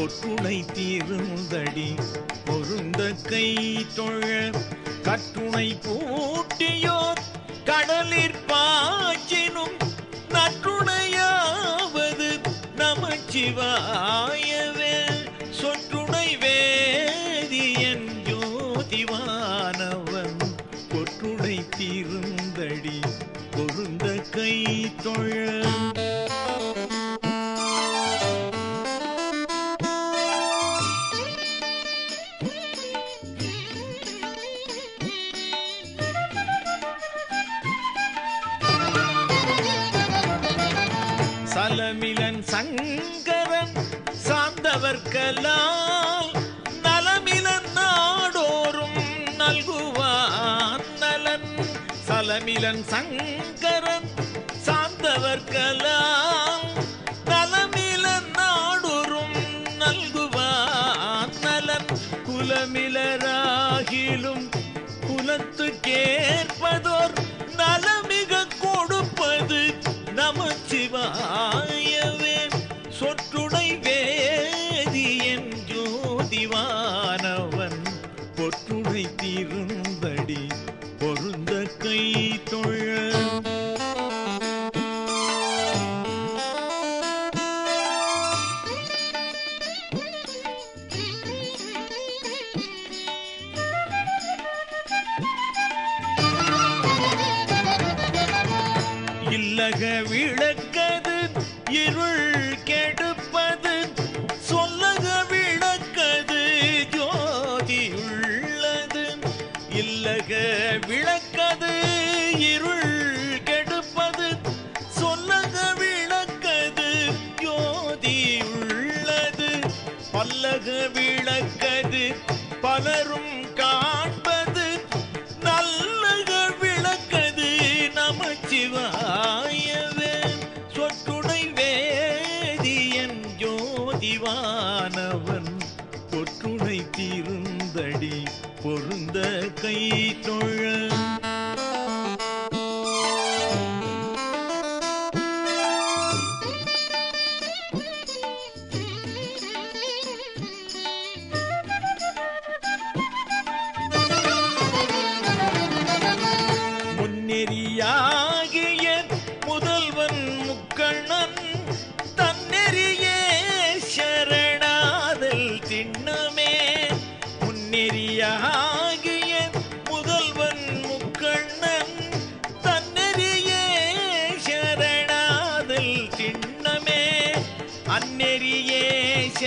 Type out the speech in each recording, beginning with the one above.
பொற்றுணை தீருந்தடி பொருந்த கை தொழ கற்றுணை பூட்டியோர் கடலிற் பாய்ச்சினும் நற்றுணையாவது நமச்சிவாயவே. சொற்றுணை வேதியன் ஜோதிவானவன். பொற்றுணை தீருந்தடி பொருந்த கை தொழ. நலமிலன் சங்கரன் சார்ந்தவர்கலால் நலமிலன் நாடோறும் நல்குவார் நலன். சலமிலன் சங்கரன் சார்ந்தவர்கலால் நலமிலன் நாடோறும் நல்குவார் நலன். குலமிலராகிலும் குலத்துக்கே நமச்சிவாயவே சொற்றுடை வேதியன் ஜோதிவானவன் பொற்றுடை தீருந்தடி பொருந்த கை தொழ. இல்லக இருள் கெடுப்பது சொல்லக விளக்கது ஜோதி இல்லக விளக்கது இருள் கெடுப்பது சொல்லக விளக்கது ஜோதி பல்லக விளக்கது பலரும் காண்பது நல்லக விளக்கது நமச்சிவா ஜோதிவானவன் பொற்றுணை தீருந்தடி பொருந்த கை தொழ. முன்னெறியாகிய முதல்வன் முக்கண்ணன்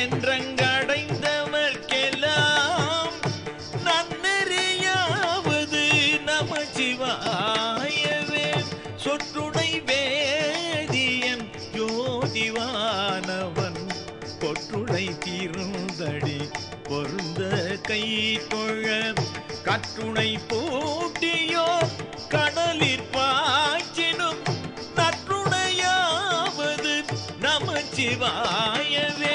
சென்றங்கடைந்தவர்க்கெல்லாம் நன்னறியாவது நமச்சிவாயவே. சொற்றுடை வேதியன் ஜோதிவானவன் பொற்றுடை தீருந்தடி பொருந்த கை தொழ கற்றுணை பூட்டியோ கடலிற் பாய்ச்சினும் நற்றுணையாவது நமச்சிவாயவே.